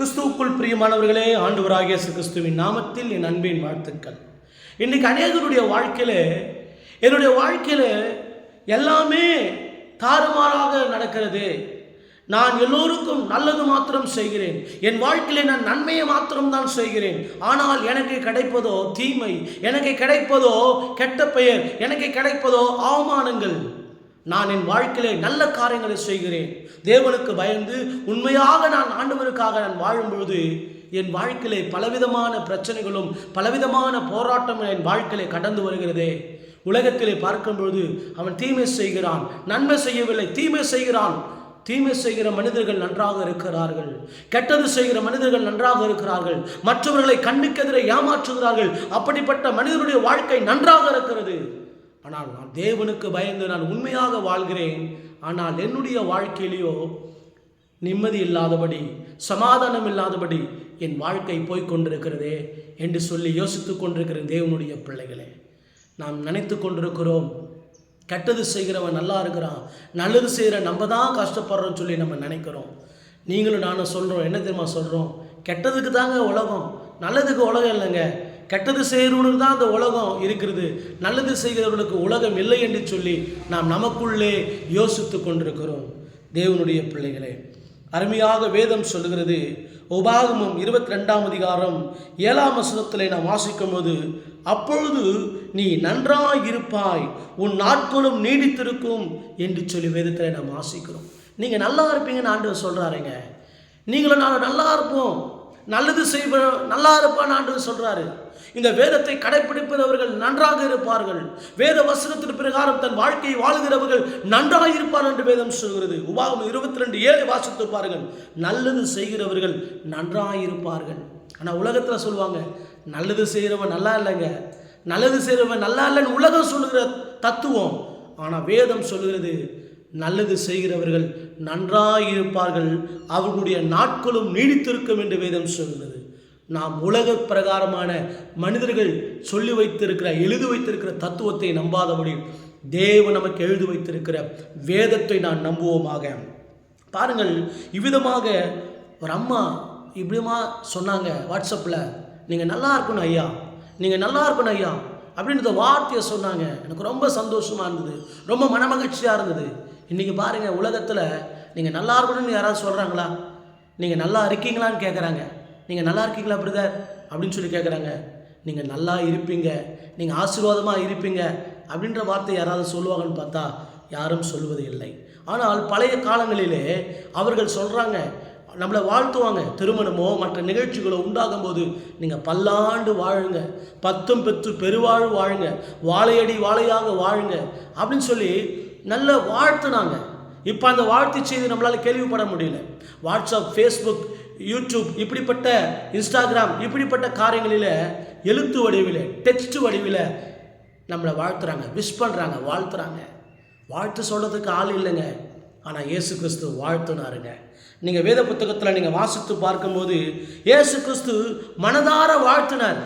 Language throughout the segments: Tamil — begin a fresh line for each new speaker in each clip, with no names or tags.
கிறிஸ்துவுக்குள் பிரியமானவர்களே ஆண்டவராகிய கிறிஸ்துவின் நாமத்தில் என் அன்பின் வாழ்த்துக்கள் இன்றைக்கு அநேகருடைய வாழ்க்கையில் என்னுடைய வாழ்க்கையில் எல்லாமே தாறுமாறாக நடக்கிறது நான் எல்லோருக்கும் நல்லது மாத்திரம் செய்கிறேன் என் வாழ்க்கையில் நான் நன்மையை மாத்திரம் தான் செய்கிறேன் ஆனால் எனக்கு கிடைப்பதோ தீமை எனக்கு கிடைப்பதோ கெட்ட பெயர் எனக்கு கிடைப்பதோ அவமானங்கள் நான் என் வாழ்க்கையிலே நல்ல காரியங்களை செய்கிறேன் தேவனுக்கு பயந்து உண்மையாக நான் ஆண்டவருக்காக நான் வாழும் பொழுது என் வாழ்க்கையிலே பலவிதமான பிரச்சனைகளும் பலவிதமான போராட்டமும் என் வாழ்க்கையிலே கடந்து வருகிறதே உலகத்திலே பார்க்கும்பொழுது அவன் தீமை செய்கிறான் நன்மை செய்யவில்லை தீமை செய்கிறான் தீமை செய்கிற மனிதர்கள் நன்றாக இருக்கிறார்கள் கெட்டது செய்கிற மனிதர்கள் நன்றாக இருக்கிறார்கள் மற்றவர்களை கண்ணுக்கெதிரை ஏமாற்றுகிறார்கள் அப்படிப்பட்ட மனிதனுடைய வாழ்க்கை நன்றாக இருக்கிறது ஆனால் நான் தேவனுக்கு பயந்து நான் உண்மையாக வாழ்கிறேன் ஆனால் என்னுடைய வாழ்க்கையிலேயோ நிம்மதி இல்லாதபடி சமாதானம் இல்லாதபடி என் வாழ்க்கை போய்கொண்டிருக்கிறதே என்று சொல்லி யோசித்து கொண்டிருக்கிற தேவனுடைய பிள்ளைகளே நாம் நினைத்து கொண்டிருக்கிறோம் கெட்டது செய்கிறவன் நல்லா இருக்கிறான் நல்லது செய்கிற நம்ம தான் கஷ்டப்படுறோம்னு சொல்லி நம்ம நினைக்கிறோம் நீங்களும் நானும் சொல்கிறோம் என்ன தெரியுமா சொல்கிறோம் கெட்டதுக்கு தாங்க உலகம் நல்லதுக்கு உலகம் இல்லைங்க கெட்டது செய்கிறவனுக்கு தான் அந்த உலகம் இருக்கிறது நல்லது செய்கிறவர்களுக்கு உலகம் இல்லை என்று சொல்லி நாம் நமக்குள்ளே யோசித்து கொண்டிருக்கிறோம் தேவனுடைய பிள்ளைகளே அருமையாக வேதம் சொல்கிறது உபாகமும் இருபத்தி ரெண்டாம் அதிகாரம் ஏழாம் வசனத்தில் நாம் வாசிக்கும் போது அப்பொழுது நீ நன்றாக இருப்பாய் உன் நாட்களும் நீடித்திருக்கும் என்று சொல்லி வேதத்தில் நாம் வாசிக்கிறோம் நீங்கள் நல்லா இருப்பீங்கன்னு ஆண்டு சொல்கிறாருங்க நீங்களும் நாங்கள் நல்லா இருப்போம் நல்லது செய்வன் நல்லா இருப்பான் ஆண்டு சொல்கிறாரு இந்த வேதத்தை கடைபிடிப்பவர்கள் நன்றாக இருப்பார்கள் வேத வசனத்தின் பிரகாரம் தன் வாழ்க்கையை வாழுகிறவர்கள் நன்றாக இருப்பார் என்று வேதம் சொல்கிறது உபாகம் இருபத்தி ரெண்டு ஏழு வாசித்து பாருங்கள் நல்லது செய்கிறவர்கள் நன்றாக இருப்பார்கள் ஆனால் உலகத்தில் சொல்லுவாங்க நல்லது செய்கிறவன் நல்லா இல்லைங்க நல்லது செய்கிறவன் நல்லா இல்லைன்னு உலகம் சொல்லுகிற தத்துவம் ஆனால் வேதம் சொல்கிறது நல்லது செய்கிறவர்கள் நன்றாயிருப்பார்கள் அவர்களுடைய நாட்களும் நீடித்திருக்கும் என்று வேதம் சொல்கிறது நாம் உலக பிரகாரமான மனிதர்கள் சொல்லி வைத்திருக்கிற எழுதி வைத்திருக்கிற தத்துவத்தை நம்பாதபடி தேவ நமக்கு எழுதி வைத்திருக்கிற வேதத்தை நான் நம்புவோமாக பாருங்கள் இவ்விதமாக ஒரு அம்மா இப்படிமா சொன்னாங்க வாட்ஸ்அப்பில் நீங்கள் நல்லா இருக்கணும் ஐயா நீங்கள் நல்லா இருக்கணும் ஐயா அப்படின்ற வார்த்தையை சொன்னாங்க எனக்கு ரொம்ப சந்தோஷமாக இருந்தது ரொம்ப மனமகிழ்ச்சியாக இருந்தது இன்றைக்கி பாருங்கள் உலகத்தில் நீங்கள் நல்லா இருக்கணும்னு யாராவது சொல்கிறாங்களா நீங்கள் நல்லா இருக்கீங்களான்னு கேட்குறாங்க நீங்கள் நல்லா இருக்கீங்களா பிரதர் அப்படின்னு சொல்லி கேட்குறாங்க நீங்கள் நல்லா இருப்பீங்க நீங்கள் ஆசீர்வாதமாக இருப்பீங்க அப்படின்ற வார்த்தை யாராவது சொல்லுவாங்கன்னு பார்த்தா யாரும் சொல்வது இல்லை ஆனால் பழைய காலங்களிலே அவர்கள் சொல்கிறாங்க நம்மளை வாழ்த்துவாங்க திருமணமோ மற்ற நிகழ்ச்சிகளோ உண்டாகும் போது நீங்கள் பல்லாண்டு வாழுங்க பத்தும் பெத்து பெருவாழ் வாழுங்க வாழையடி வாழையாக வாழுங்க அப்படின்னு சொல்லி நல்ல வாழ்த்துனாங்க இப்போ அந்த வாழ்த்து செய்தி நம்மளால் கேள்விப்பட முடியல வாட்ஸ்அப் ஃபேஸ்புக் யூடியூப் இப்படிப்பட்ட இன்ஸ்டாகிராம் இப்படிப்பட்ட காரியங்களில் எழுத்து வடிவில் டெக்ஸ்ட் வடிவில் நம்மளை வாழ்த்துறாங்க விஷ் பண்ணுறாங்க வாழ்த்துறாங்க வாழ்த்து சொல்கிறதுக்கு ஆள் இல்லைங்க ஆனால் இயேசு கிறிஸ்து வாழ்த்துனாருங்க நீங்கள் வேத புத்தகத்தில் நீங்கள் வாசித்து பார்க்கும்போது இயேசு கிறிஸ்து மனதார வாழ்த்தினார்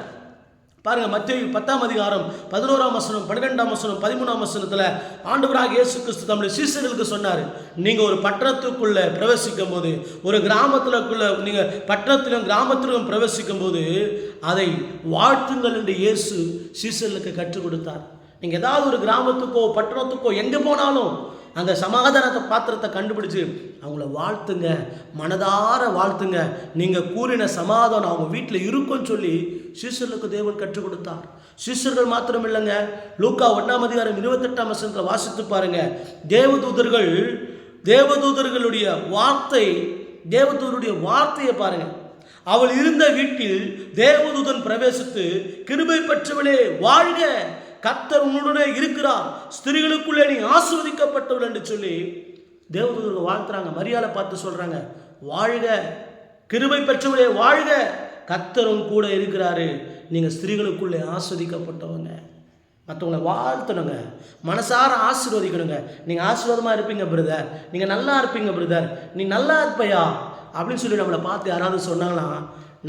பாருங்கள் மத்திய பத்தாம் அதிகாரம் பதினோராம் வசனம் பன்னிரெண்டாம் வசனம் பதிமூணாம் வசனத்தில் ஆண்டவராக இயேசு கிறிஸ்து தம்முடைய சீசர்களுக்கு சொன்னார் நீங்கள் ஒரு பட்டணத்துக்குள்ளே பிரவேசிக்கும் போது ஒரு கிராமத்துலக்குள்ளே நீங்கள் பட்டணத்திலும் கிராமத்திலும் பிரவேசிக்கும் போது அதை வாழ்த்துங்கள் என்று இயேசு சீசர்களுக்கு கற்றுக் கொடுத்தார் நீங்கள் ஏதாவது ஒரு கிராமத்துக்கோ பட்டணத்துக்கோ எங்கே போனாலும் அந்த சமாதானத்தை பாத்திரத்தை கண்டுபிடிச்சு அவங்கள வாழ்த்துங்க மனதார வாழ்த்துங்க நீங்கள் கூறின சமாதானம் அவங்க வீட்டில் இருக்கும்னு சொல்லி சீசர்களுக்கு தேவன் கற்றுக் கொடுத்தார் சீசர்கள் மாத்திரம் இல்லைங்க லூக்கா ஒன்றாம் அதிகாரம் இருபத்தெட்டாம் வருஷத்தில் வாசித்து பாருங்க தேவதூதர்கள் தேவதூதர்களுடைய வார்த்தை தேவதூதருடைய வார்த்தையை பாருங்கள் அவள் இருந்த வீட்டில் தேவதூதன் பிரவேசித்து கிருபை பெற்றவளே வாழ்க கத்தர் உன்னுடனே இருக்கிறார் ஸ்திரீகளுக்குள்ளே நீ ஆசிர்வதிக்கப்பட்டவள் என்று சொல்லி தேவதூதர்கள் வாழ்த்துறாங்க மரியாதை பார்த்து சொல்கிறாங்க வாழ்க கிருபை பெற்றவளே வாழ்க கத்தரும் கூட இருக்கிறாரு நீங்கள் ஸ்திரீகளுக்குள்ளே ஆஸ்வதிக்கப்பட்டவங்க மற்றவங்களை வாழ்த்தணுங்க மனசார ஆசீர்வதிக்கணுங்க நீங்கள் ஆசீர்வாதமாக இருப்பீங்க பிரதர் நீங்கள் நல்லா இருப்பீங்க பிரதர் நீ நல்லா இருப்பையா அப்படின்னு சொல்லி நம்மளை பார்த்து யாராவது சொன்னாங்கன்னா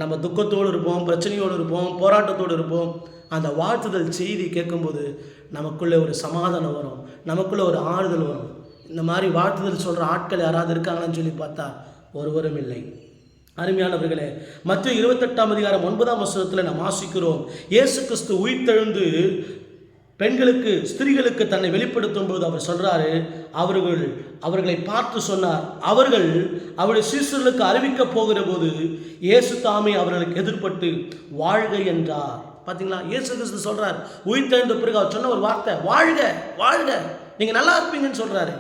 நம்ம துக்கத்தோடு இருப்போம் பிரச்சனையோடு இருப்போம் போராட்டத்தோடு இருப்போம் அந்த வாழ்த்துதல் செய்தி கேட்கும்போது நமக்குள்ளே ஒரு சமாதானம் வரும் நமக்குள்ளே ஒரு ஆறுதல் வரும் இந்த மாதிரி வாழ்த்துதல் சொல்கிற ஆட்கள் யாராவது இருக்காங்கன்னு சொல்லி பார்த்தா ஒருவரும் இல்லை அருமையானவர்களே மத்திய இருபத்தெட்டாம் அதிகாரம் ஒன்பதாம் வருஷத்தில் நாம் ஆசிக்கிறோம் இயேசு கிறிஸ்து உயிர்த்தெழுந்து பெண்களுக்கு ஸ்திரீகளுக்கு தன்னை வெளிப்படுத்தும் போது அவர் சொல்கிறாரு அவர்கள் அவர்களை பார்த்து சொன்னார் அவர்கள் அவருடைய சீசர்களுக்கு அறிவிக்கப் போகிற போது இயேசு தாமே அவர்களுக்கு எதிர்பட்டு வாழ்க என்றார் பார்த்தீங்களா இயேசு கிறிஸ்து சொல்கிறார் உயிர் தெழுந்த பிறகு அவர் சொன்ன ஒரு வார்த்தை வாழ்க வாழ்க நீங்கள் நல்லா இருப்பீங்கன்னு சொல்கிறாரு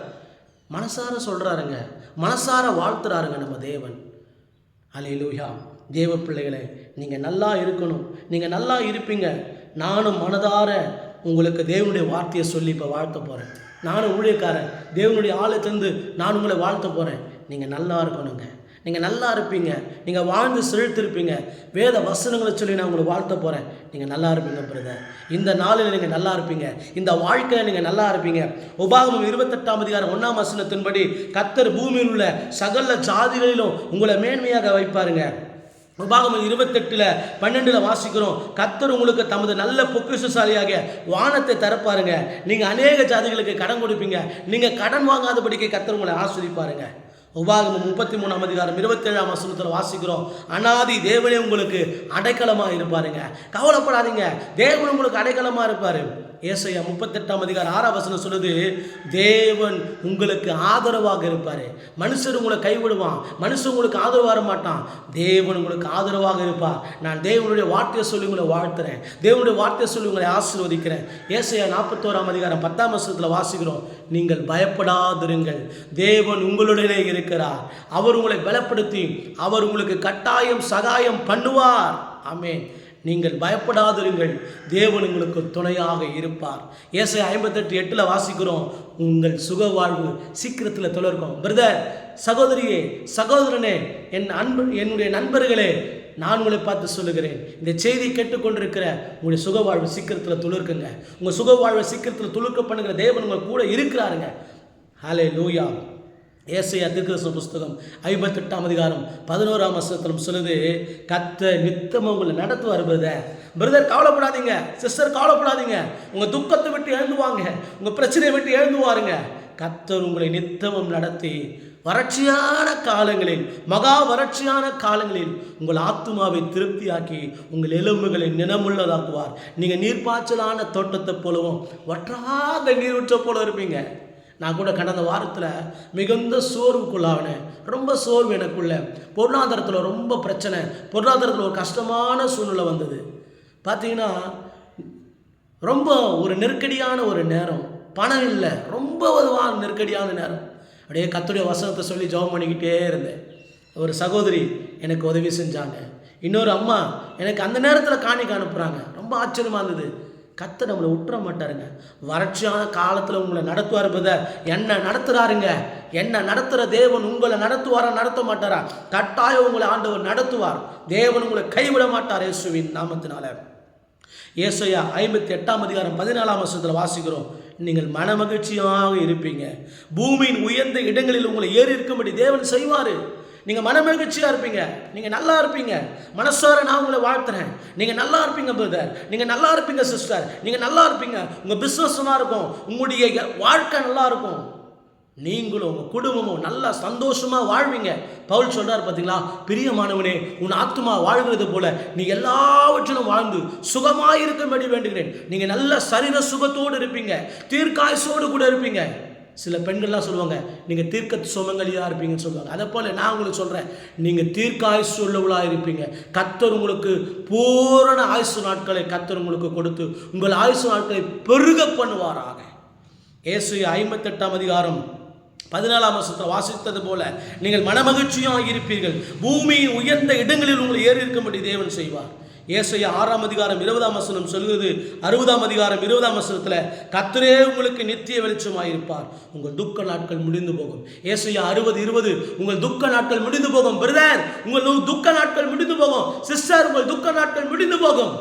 மனசார சொல்கிறாருங்க மனசார வாழ்த்துறாருங்க நம்ம தேவன் அலே லூயா தேவ பிள்ளைகளை நீங்கள் நல்லா இருக்கணும் நீங்கள் நல்லா இருப்பீங்க நானும் மனதார உங்களுக்கு தேவனுடைய வார்த்தையை சொல்லி இப்போ வாழ்த்த போகிறேன் நானும் ஊழியக்காரன் தேவனுடைய தந்து நான் உங்களை வாழ்த்த போகிறேன் நீங்கள் நல்லா இருக்கணுங்க நீங்கள் நல்லா இருப்பீங்க நீங்கள் வாழ்ந்து செழித்திருப்பீங்க வேத வசனங்களை சொல்லி நான் உங்களுக்கு வாழ்த்த போகிறேன் நீங்கள் நல்லா இருப்பீங்க பிரதர் இந்த நாளில் நீங்கள் நல்லா இருப்பீங்க இந்த வாழ்க்கையில் நீங்கள் நல்லா இருப்பீங்க உபாகமம் இருபத்தெட்டாம் அதிகாரம் ஒன்றாம் வசனத்தின்படி கத்தர் பூமியில் உள்ள சகல ஜாதிகளிலும் உங்களை மேன்மையாக வைப்பாருங்க உபாகமம் இருபத்தெட்டில் பன்னெண்டில் வாசிக்கிறோம் கத்தர் உங்களுக்கு தமது நல்ல பொக்கிசுசாலியாக வானத்தை தரப்பாருங்க நீங்கள் அநேக ஜாதிகளுக்கு கடன் கொடுப்பீங்க நீங்கள் கடன் வாங்காதபடிக்கு கத்தர் உங்களை ஆஸ்வதிப்பாருங்க உபாகமும் முப்பத்தி மூணாம் அதிகாரம் இருபத்தேழாம் வசனத்தில் வாசிக்கிறோம் அனாதி தேவனே உங்களுக்கு அடைக்கலமாக இருப்பாருங்க கவலைப்படாதீங்க தேவன் உங்களுக்கு அடைக்கலமாக இருப்பார் ஏசையா முப்பத்தெட்டாம் அதிகாரம் ஆறாம் வசனம் சொல்லுது தேவன் உங்களுக்கு ஆதரவாக இருப்பார் மனுஷர் உங்களை கைவிடுவான் மனுஷன் உங்களுக்கு ஆதரவாக வர மாட்டான் தேவன் உங்களுக்கு ஆதரவாக இருப்பார் நான் தேவனுடைய வார்த்தையை சொல்லி உங்களை வாழ்த்துறேன் தேவனுடைய வார்த்தையை சொல்லி உங்களை ஆசீர்வதிக்கிறேன் ஏசையா நாற்பத்தோராம் அதிகாரம் பத்தாம் வருஷத்தில் வாசிக்கிறோம் நீங்கள் பயப்படாதிருங்கள் தேவன் உங்களுடனே இருக்கிறார் அவர் உங்களை பலப்படுத்தி அவர் உங்களுக்கு கட்டாயம் சகாயம் பண்ணுவார் ஆமேன் நீங்கள் பயப்படாதிருங்கள் தேவன் உங்களுக்கு துணையாக இருப்பார் ஏசை ஐம்பத்தெட்டு எட்டில் வாசிக்கிறோம் உங்கள் சுக வாழ்வு சீக்கிரத்தில் தொடர்க்கும் பிரதர் சகோதரியே சகோதரனே என் அன்பு என்னுடைய நண்பர்களே நான் உங்களை பார்த்து சொல்லுகிறேன் இந்த செய்தி கேட்டுக்கொண்டிருக்கிற உங்களுடைய சுக வாழ்வு சீக்கிரத்தில் துளிர்க்குங்க உங்கள் சுக வாழ்வை சீக்கிரத்தில் துளுக்க பண்ணுங்கிற தேவன் உங்கள் கூட இருக்கிறாருங்க ஹலே லூயா ஏசையா திருக்கதர்சன புஸ்தகம் ஐம்பத்தெட்டாம் அதிகாரம் பதினோராம் வருஷத்திலும் சொல்லுது கத்த நித்தம் உங்களை நடத்துவார் பிரதர் பிரதர் கவலைப்படாதீங்க சிஸ்டர் கவலைப்படாதீங்க உங்கள் துக்கத்தை விட்டு எழுந்துவாங்க உங்கள் பிரச்சனையை விட்டு எழுந்துவாருங்க கத்தர் உங்களை நித்தமும் நடத்தி வறட்சியான காலங்களில் மகா வறட்சியான காலங்களில் உங்கள் ஆத்மாவை திருப்தியாக்கி உங்கள் எலும்புகளை நினமுள்ளதாக்குவார் நீங்கள் நீர்ப்பாய்ச்சலான தோட்டத்தை போலவும் வற்றாத நீரூற்ற போல இருப்பீங்க நான் கூட கடந்த வாரத்தில் மிகுந்த சோர்வுக்குள்ளாவினேன் ரொம்ப சோர்வு எனக்குள்ள பொருளாதாரத்தில் ரொம்ப பிரச்சனை பொருளாதாரத்தில் ஒரு கஷ்டமான சூழ்நிலை வந்தது பார்த்தீங்கன்னா ரொம்ப ஒரு நெருக்கடியான ஒரு நேரம் பணம் இல்லை ரொம்ப ஒரு நெருக்கடியான நேரம் அப்படியே கத்துடைய வசனத்தை சொல்லி ஜபம் பண்ணிக்கிட்டே இருந்தேன் ஒரு சகோதரி எனக்கு உதவி செஞ்சாங்க இன்னொரு அம்மா எனக்கு அந்த நேரத்தில் காணிக்க அனுப்புகிறாங்க ரொம்ப ஆச்சரியமாக இருந்தது கத்தை நம்மளை விட்டுற மாட்டாருங்க வறட்சியான காலத்தில் உங்களை நடத்துவார் பதர் என்ன நடத்துகிறாருங்க என்ன நடத்துகிற தேவன் உங்களை நடத்துவாரா நடத்த மாட்டாரா கட்டாயம் உங்களை ஆண்டவர் நடத்துவார் தேவன் உங்களை கைவிட மாட்டார் இயேசுவின் நாமத்தினால இயேசையா ஐம்பத்தி எட்டாம் அதிகாரம் பதினாலாம் வருஷத்தில் வாசிக்கிறோம் நீங்கள் மகிழ்ச்சியாக இருப்பீங்க பூமியின் உயர்ந்த இடங்களில் உங்களை ஏறி இருக்கும்படி தேவன் செய்வார் நீங்கள் மனமகிழ்ச்சியாக இருப்பீங்க நீங்கள் நல்லா இருப்பீங்க மனசார நான் உங்களை வாழ்த்துறேன் நீங்கள் நல்லா இருப்பீங்க பிரதர் நீங்கள் நல்லா இருப்பீங்க சிஸ்டர் நீங்கள் நல்லா இருப்பீங்க உங்கள் பிஸ்னஸ் நல்லா இருக்கும் உங்களுடைய வாழ்க்கை நல்லா இருக்கும் நீங்களும் உங்கள் குடும்பமும் நல்லா சந்தோஷமாக வாழ்வீங்க பவுல் சொல்கிறார் பார்த்தீங்களா பிரியமானவனே உன் ஆத்மா வாழ்கிறது போல நீ எல்லாவற்றிலும் வாழ்ந்து சுகமாக இருக்கும்படி வேண்டுகிறேன் நீங்கள் நல்ல சரீர சுகத்தோடு இருப்பீங்க தீர்க்காயசோடு கூட இருப்பீங்க சில பெண்கள்லாம் சொல்லுவாங்க நீங்கள் தீர்க்க சுமங்கலியாக இருப்பீங்கன்னு சொல்லுவாங்க அதை போல் நான் உங்களுக்கு சொல்கிறேன் நீங்கள் தீர்க்க ஆயுசு உள்ளவளாக இருப்பீங்க கத்தர் உங்களுக்கு பூரண ஆயுசு நாட்களை கத்தர் உங்களுக்கு கொடுத்து உங்கள் ஆயுசு நாட்களை பெருக பண்ணுவாராக இயேசு ஐம்பத்தெட்டாம் அதிகாரம் பதினாலாம் வருஷத்தில் வாசித்தது போல நீங்கள் மனமகிழ்ச்சியாக இருப்பீர்கள் பூமியின் உயர்ந்த இடங்களில் உங்களை ஏறி இருக்கும்படி தேவன் செய்வார் ஏசையா ஆறாம் அதிகாரம் இருபதாம் வசனம் சொல்கிறது அறுபதாம் அதிகாரம் இருபதாம் வசனத்தில் கத்தரே உங்களுக்கு நித்திய வெளிச்சமாக இருப்பார் உங்கள் துக்க நாட்கள் முடிந்து போகும் ஏசையா அறுபது இருபது உங்கள் துக்க நாட்கள் முடிந்து போகும் பிரதர் உங்கள் துக்க நாட்கள் முடிந்து போகும் சிஸ்டர் உங்கள் துக்க நாட்கள் முடிந்து போகும்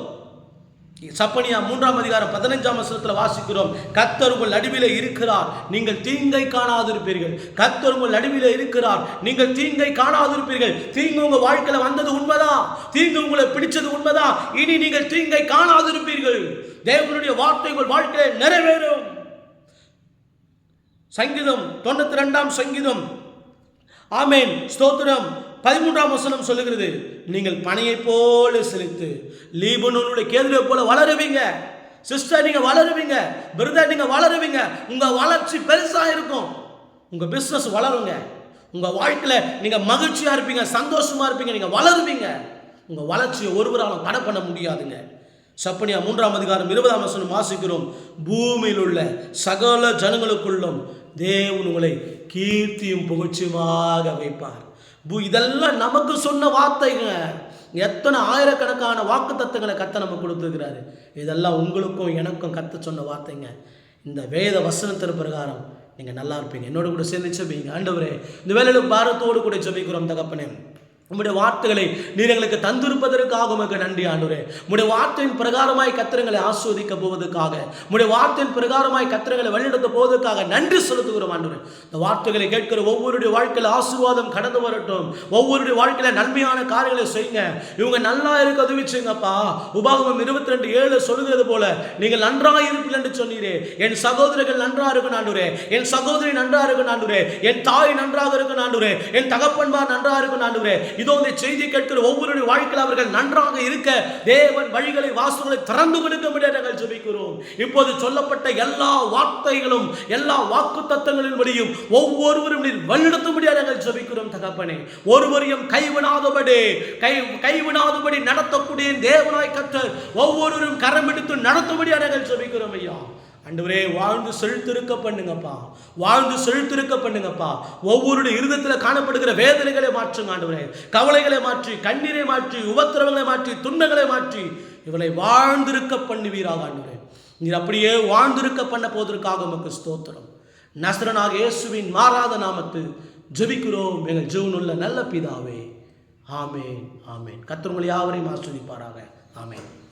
சப்பனியா மூன்றாம் அதிகாரம் பதினஞ்சாம் வருஷத்தில் வாசிக்கிறோம் கத்தர் உங்கள் நடுவில் இருக்கிறார் நீங்கள் தீங்கை காணாதிருப்பீர்கள் கத்தர் உங்கள் நடுவில் இருக்கிறார் நீங்கள் தீங்கை காணாதிருப்பீர்கள் தீங்கு உங்கள் வாழ்க்கையில் வந்தது உண்மைதான் தீங்கு உங்களை பிடிச்சது உண்மைதான் இனி நீங்கள் தீங்கை காணாதிருப்பீர்கள் தேவனுடைய வார்த்தை உங்கள் வாழ்க்கையை நிறைவேறும் சங்கீதம் தொண்ணூத்தி ரெண்டாம் சங்கீதம் ஆமேன் ஸ்தோத்திரம் பதிமூன்றாம் வசனம் சொல்லுகிறது நீங்கள் பனையை போல செலுத்து லீபனூனுடைய கேள்வியை போல வளருவீங்க சிஸ்டர் நீங்கள் வளருவீங்க பிரதர் நீங்கள் வளருவீங்க உங்கள் வளர்ச்சி பெருசாக இருக்கும் உங்கள் பிஸ்னஸ் வளருங்க உங்கள் வாழ்க்கையில் நீங்கள் மகிழ்ச்சியாக இருப்பீங்க சந்தோஷமாக இருப்பீங்க நீங்கள் வளருவீங்க உங்கள் வளர்ச்சியை ஒருவராலும் தடை பண்ண முடியாதுங்க சப்பனியா மூன்றாம் அதிகாரம் இருபதாம் வசனம் வாசிக்கிறோம் பூமியில் உள்ள சகல ஜனங்களுக்குள்ளும் தேவன் உங்களை கீர்த்தியும் புகழ்ச்சியுமாக வைப்பார் இதெல்லாம் நமக்கு சொன்ன வார்த்தைங்க எத்தனை ஆயிரக்கணக்கான வாக்கு தத்துவங்களை கத்த நம்ம கொடுத்துருக்கிறாரு இதெல்லாம் உங்களுக்கும் எனக்கும் கத்த சொன்ன வார்த்தைங்க இந்த வேத வசனத்தின் பிரகாரம் நீங்கள் நல்லா இருப்பீங்க என்னோட கூட சேர்ந்து செபிங்க ஆண்டவரே இந்த வேலையில் பாரத்தோடு கூட செபிக்கிறோம் தகப்பனே உம்முடைய வார்த்தைகளை நீர் எங்களுக்கு தந்திருப்பதற்காக உமக்கு நன்றி ஆண்டுரே உடைய வார்த்தையின் பிரகாரமாய் கத்திரங்களை ஆஸ்வதிக்க போவதற்காக உடைய வார்த்தையின் பிரகாரமாய் கத்திரங்களை வழிநடத்த போவதற்காக நன்றி செலுத்துகிறோம் ஆண்டுரே இந்த வார்த்தைகளை கேட்கிற ஒவ்வொருடைய வாழ்க்கையில் ஆசீர்வாதம் கடந்து வரட்டும் ஒவ்வொருடைய வாழ்க்கையில் நன்மையான காரியங்களை செய்யுங்க இவங்க நல்லா இருக்க உதவி செய்யுங்கப்பா உபாகமம் இருபத்தி ரெண்டு ஏழு சொல்லுகிறது போல நீங்கள் நன்றாக இருப்பீர்கள் என்று சொன்னீரே என் சகோதரர்கள் நன்றாக இருக்கும் ஆண்டுரே என் சகோதரி நன்றாக இருக்கும் ஆண்டுரே என் தாய் நன்றாக இருக்கும் ஆண்டுரே என் தகப்பன்மார் நன்றாக இருக்கும் ஆண்டுரே இதோ இந்த செய்தி கேட்கிற ஒவ்வொருடைய வாழ்க்கையில் அவர்கள் நன்றாக இருக்க தேவன் வழிகளை வாசல்களை திறந்து கொடுக்கும்படி நாங்கள் ஜெபிக்கிறோம் இப்போது சொல்லப்பட்ட எல்லா வார்த்தைகளும் எல்லா வாக்கு தத்தங்களின் முடியும் ஒவ்வொருவரும் நீர் வழிநடத்தும்படியாக நாங்கள் ஜெபிக்கிறோம் தகப்பனே ஒருவரையும் கைவிடாதபடி கை கைவிடாதபடி நடத்தக்கூடிய தேவனாய் கத்தர் ஒவ்வொருவரும் கரம் எடுத்து நடத்தும்படியாக நாங்கள் ஜெபிக்கிறோம் ஐயா அண்டவரே வாழ்ந்து செழுத்திருக்க பண்ணுங்கப்பா வாழ்ந்து செழுத்திருக்க பண்ணுங்கப்பா ஒவ்வொருடைய இருதத்தில் காணப்படுகிற வேதனைகளை மாற்றுங்க ஆண்டவரே கவலைகளை மாற்றி கண்ணீரை மாற்றி உபத்திரவங்களை மாற்றி துண்டங்களை மாற்றி இவளை வாழ்ந்திருக்க பண்ணுவீராக ஆண்டவரே நீர் அப்படியே வாழ்ந்திருக்க பண்ண போவதற்காக உமக்கு ஸ்தோத்திரம் நசரனாக இயேசுவின் மாறாத நாமத்து ஜபிக்கிறோம் எங்கள் ஜீவனுள்ள நல்ல பிதாவே ஆமேன் ஆமேன் கத்திரங்களை யாவரையும் ஆஸ்வதிப்பாராக ஆமேன்